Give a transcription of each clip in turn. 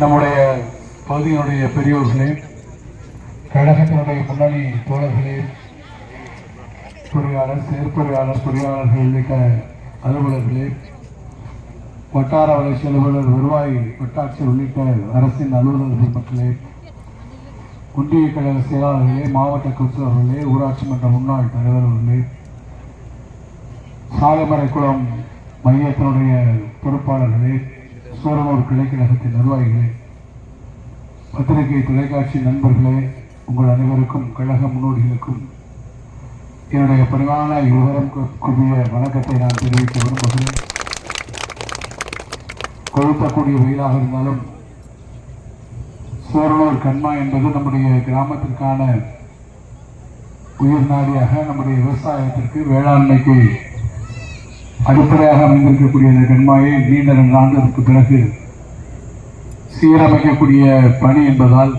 நம்முடைய பகுதியினுடைய பெரியோர்களே கழகத்தினுடைய முன்னணி தோழர்களே பொறியாளர் செயற்பொறியாளர் பொறியாளர்கள் உள்ளிட்ட அலுவலர்களே வட்டார வளர்ச்சி அலுவலர் வருவாய் வட்டாட்சியர் உள்ளிட்ட அரசின் அலுவலர்கள் மக்களே ஒன்றிய கழக செயலாளர்களே மாவட்ட கவுன்சிலர்களே ஊராட்சி மன்ற முன்னாள் தலைவர்களே சாலைமறைக்குளம் மையத்தினுடைய பொறுப்பாளர்களே சூரனூர் கிளைக்கழகத்தின் நிர்வாகிகளே பத்திரிகை தொலைக்காட்சி நண்பர்களே உங்கள் அனைவருக்கும் கழக முன்னோடிகளுக்கும் என்னுடைய பணிவான விவரம் கூடிய வணக்கத்தை நான் தெரிவிக்க விரும்புகிறேன். கொழுத்தக்கூடிய வெயிலாக இருந்தாலும் சோரனூர் கண்மா என்பது நம்முடைய கிராமத்திற்கான உயிர் நாடியாக நம்முடைய விவசாயத்திற்கு வேளாண்மைக்கு அடிப்படையாக அமைந்திருக்கக்கூடிய இந்த கண்மாயை நீண்ட ரெண்டு ஆண்டுகளுக்கு பிறகு சீரமைக்கக்கூடிய பணி என்பதால்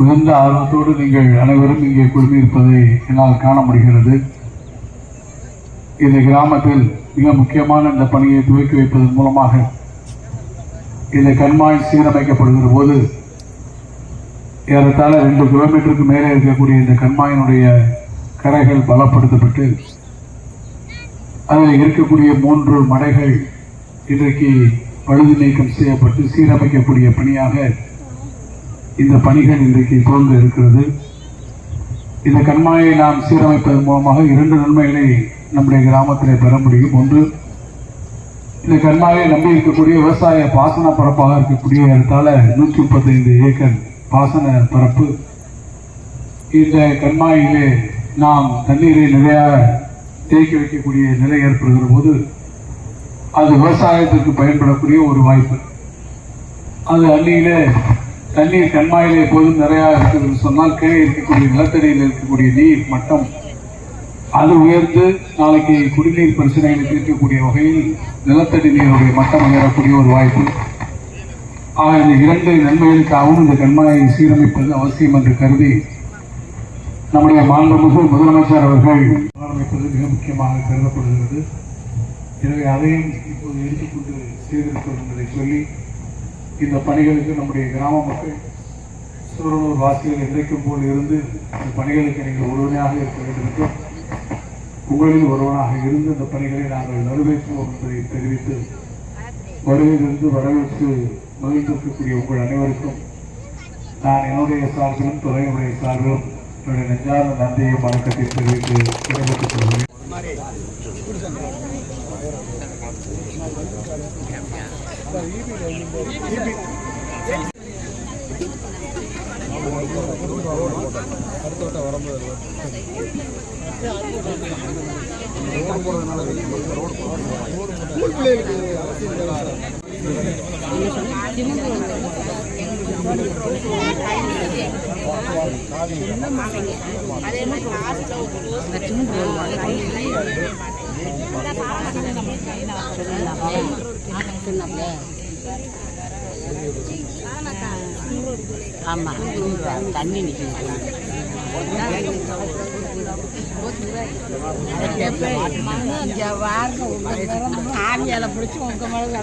மிகுந்த ஆர்வத்தோடு நீங்கள் அனைவரும் இங்கே குழுமியிருப்பதை என்னால் காண முடிகிறது. இந்த கிராமத்தில் மிக முக்கியமான இந்த பணியை துவக்கி வைப்பதன் மூலமாக இந்த கண்மாய் சீரமைக்கப்படுகிற போது ஏறத்தாழ ரெண்டு கிலோமீட்டருக்கு மேலே இருக்கக்கூடிய இந்த கண்மாயினுடைய கரைகள் பலப்படுத்தப்பட்டு அதில் இருக்கக்கூடிய மூன்று மடைகள் இன்றைக்கு பழுது நீக்கம் செய்யப்பட்டு சீரமைக்கக்கூடிய பணியாக இந்த பணிகள் இன்றைக்கு தொடர்ந்து இருக்கிறது. இந்த கண்மாயை நாம் சீரமைப்பதன் மூலமாக இரண்டு நன்மைகளை நம்முடைய கிராமத்தில் பெற முடியும். ஒன்று இந்த கண்மாயை நம்பி இருக்கக்கூடிய விவசாய பாசன பரப்பாக இருக்கக்கூடிய இடத்தால நூற்றி முப்பத்தைந்து ஏக்கர் பாசன பரப்பு. இந்த கண்மாயிலே நாம் தண்ணீரை நிறைய தேக்கி வைக்கக்கூடிய நிலை ஏற்படுகிற போது அது விவசாயத்திற்கு பயன்படக்கூடிய ஒரு வாய்ப்பு. அது அன்னியிலே தண்ணீர் கண்மாயிலே எப்போதும் நிறையா இருக்குதுன்னு சொன்னால் கீழே இருக்கக்கூடிய நிலத்தடியில் இருக்கக்கூடிய நீர் மட்டம் அது உயர்ந்து நாளைக்கு குடிநீர் பிரச்சனைகளை தீர்க்கக்கூடிய வகையில் நிலத்தடி நீருடைய மட்டம் உயரக்கூடிய ஒரு வாய்ப்பு. ஆக இந்த இரண்டு நன்மைகளுக்காகவும் இந்த கண்மாயை சீரமைப்பது அவசியம் என்று கருதி நம்முடைய மாண்புமிகு முதலமைச்சர் அவர்கள் அமைப்பது மிக முக்கியமாக கருதப்படுகிறது. எனவே அதையும் இப்போது எடுத்துக்கொண்டு செய்திருக்கிறோம் என்பதை சொல்லி இந்த பணிகளுக்கு நம்முடைய கிராம மக்கள் சூரனூர் வாசிகள் என்றைக்கும் போல் இருந்து இந்த பணிகளுக்கு நீங்கள் உறுதுணையாக இருக்க வேண்டும் என்றும் உங்களில் ஒருவனாக இருந்து இந்த பணிகளை நாங்கள் நிறைவேற்றுவோம் என்பதை தெரிவித்து வருகையிலிருந்து வரவேற்று மகிழ்ந்திருக்கக்கூடிய உங்கள் அனைவருக்கும் நான் என்னுடைய சார்பிலும் துறையுடைய சார்பிலும் என்னுடைய நெஞ்சார்ந்த நன்றியை வணக்கத்தை தெரிவித்து விடைபெற்றுக் கொள்கிறேன். ஆமா தண்ணி நிற்கும் ஆவியால பிடிச்சி உங்க மேல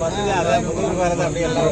பஸ்ஸில் அதான் ஊருக்கு வரது அப்படியே எல்லாம்